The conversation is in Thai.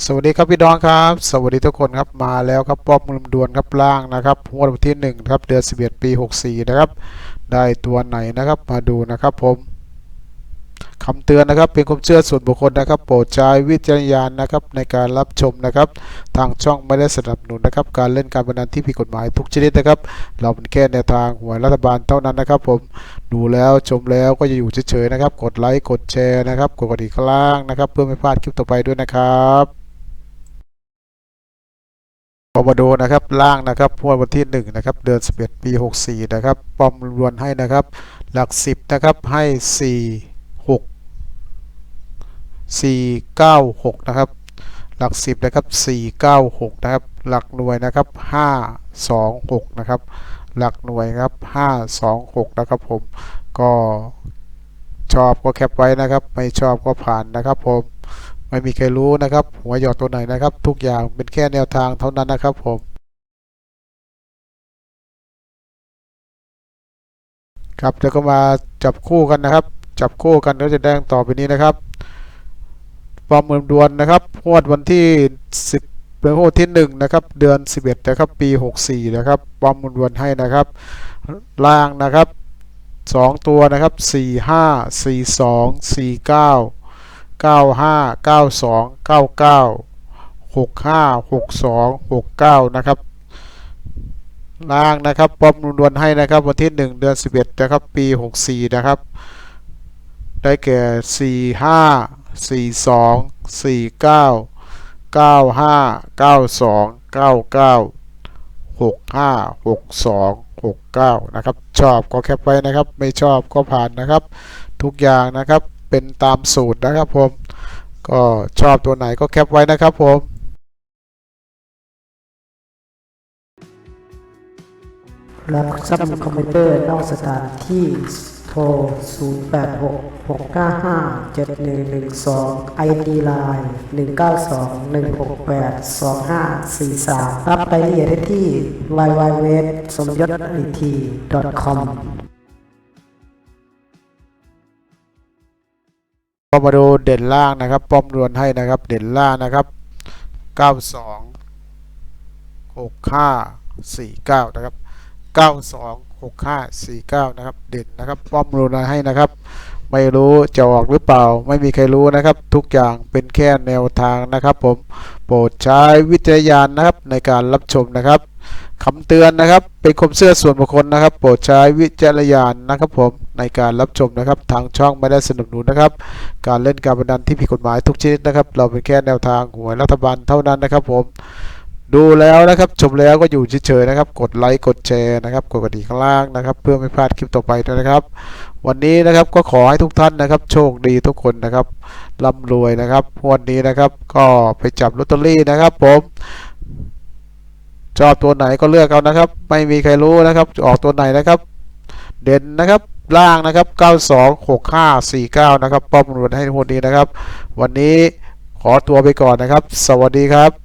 สวัสดีครับพี่น้องครับ สวัสดีทุกคนครับมาแล้วครับป้อมมุมดวนครับล่างนะครับงวดวันที่1นะครับเดือน11 ปี 64 นะครับ ได้ตัวไหนนะครับมาดูนะครับผมคำเตือนนะครับเป็นความเชื่อส่วนบุคคลนะครับ โปรดใช้วิจารณญาณนะครับในการรับชมนะครับ ทางช่องไม่ได้สนับสนุนนะครับ การเล่นการพนันที่ผิดกฎหมายทุกชนิดนะครับ เราเป็นแค่แนวทางหวยรัฐบาลเท่านั้นนะครับ ผมดูแล้วชมแล้วก็จะอยู่เฉยๆนะครับ กดไลค์กดแชร์นะครับ กดกระดิ่งข้างล่างนะครับ เพื่อไม่พลาดคลิปต่อไปด้วยนะครับ พอมาดูนะครับล่างนะครับงวดวันที่1นะครับเดือน11 ปี 64 นะครับปอมรวนให้นะครับ หลัก 10 นะครับให้ 4 6 4 9 6 นะครับ หลัก 10 นะครับ 4 9 6 นะครับ หลักหน่วยนะครับ 5 2 6 นะครับ หลักหน่วยครับ5 2 6 นะครับผมก็ชอบก็แคปไว้นะครับ ไม่ชอบก็ผ่านนะครับผม ไม่มีใครรู้นะครับหัวหยอดตัวไหนนะครับ ทุกอย่างเป็นแค่แนวทางเท่านั้นนะครับผมครับแล้วก็มาจับคู่กันนะครับ จับคู่กันแล้วจะแดงต่อไปนี้นะครับความเมืองดวนนะครับงวดวันที่ 10เป็นงวดที่1นะครับเดือน 11นะครับปี 64นะครับความเมืองดวนให้นะครับ ล่างนะครับ 2 ตัวนะครับ 45 42 49 95 92 99 65 62 69 นะครับล่างนะครับป้อมนวลให้นะครับวันที่ 1 เดือน 11 นะครับ ปี 64 นะครับ ได้แก่ 45 42 49 95 92 99 65 62 69 นะครับ ชอบก็แคปไว้นะครับ ไม่ชอบก็ผ่านนะครับ ทุกอย่างนะครับ เป็นตามสูตรนะครับผม ก็ชอบตัวไหนก็แคปไว้นะครับผมรับซับคอมพิวเตอร์นอกสถานที่โทร 086 695 7112 ID Line 192 168 2543 รับรายละเอียดได้ที่ www ก็มาดูเด่นล่างนะครับ ป้อมรวนให้นะครับ เด่นล่างนะครับ 92 65 49 นะครับ 92 65 49 นะครับ เด่นนะครับ ป้อมรวนให้นะครับ ไม่รู้จะออกหรือเปล่า ไม่มีใครรู้นะครับ ทุกอย่างเป็นแค่แนวทางนะครับ ผม โปรดใช้วิจารณญาณนะครับในการรับชมนะครับ คำเตือนนะครับ เป็นความเชื่อส่วนบุคคลนะครับ โปรดใช้วิจารณญาณนะครับผมในการรับชมนะครับ ทางช่องไม่ได้สนับสนุนนะครับ การเล่นการพนันที่ผิดกฎหมายทุกชนิดนะครับ เราเป็นแค่แนวทางหวยรัฐบาลเท่านั้นนะครับผมดูแล้วนะครับชมแล้วก็อยู่เฉยๆนะครับ กดไลค์กดแชร์นะครับกดกระดิ่งข้างล่างนะครับ เพื่อไม่พลาดคลิปต่อไปด้วยนะครับ วันนี้นะครับก็ขอให้ทุกท่านนะครับ โชคดีทุกคนนะครับร่ำรวยนะครับวันนี้นะครับ ก็ไปจับลอตเตอรี่นะครับ ผม ชอบตัวไหนก็เลือกเอานะครับ ไม่มีใครรู้นะครับออกตัวไหนนะครับ เด่นนะครับล่างนะครับ 92 65 49 นะครับป้อมรวนให้ทุกคนนี้นะครับ วันนี้ขอตัวไปก่อนนะครับ สวัสดีครับ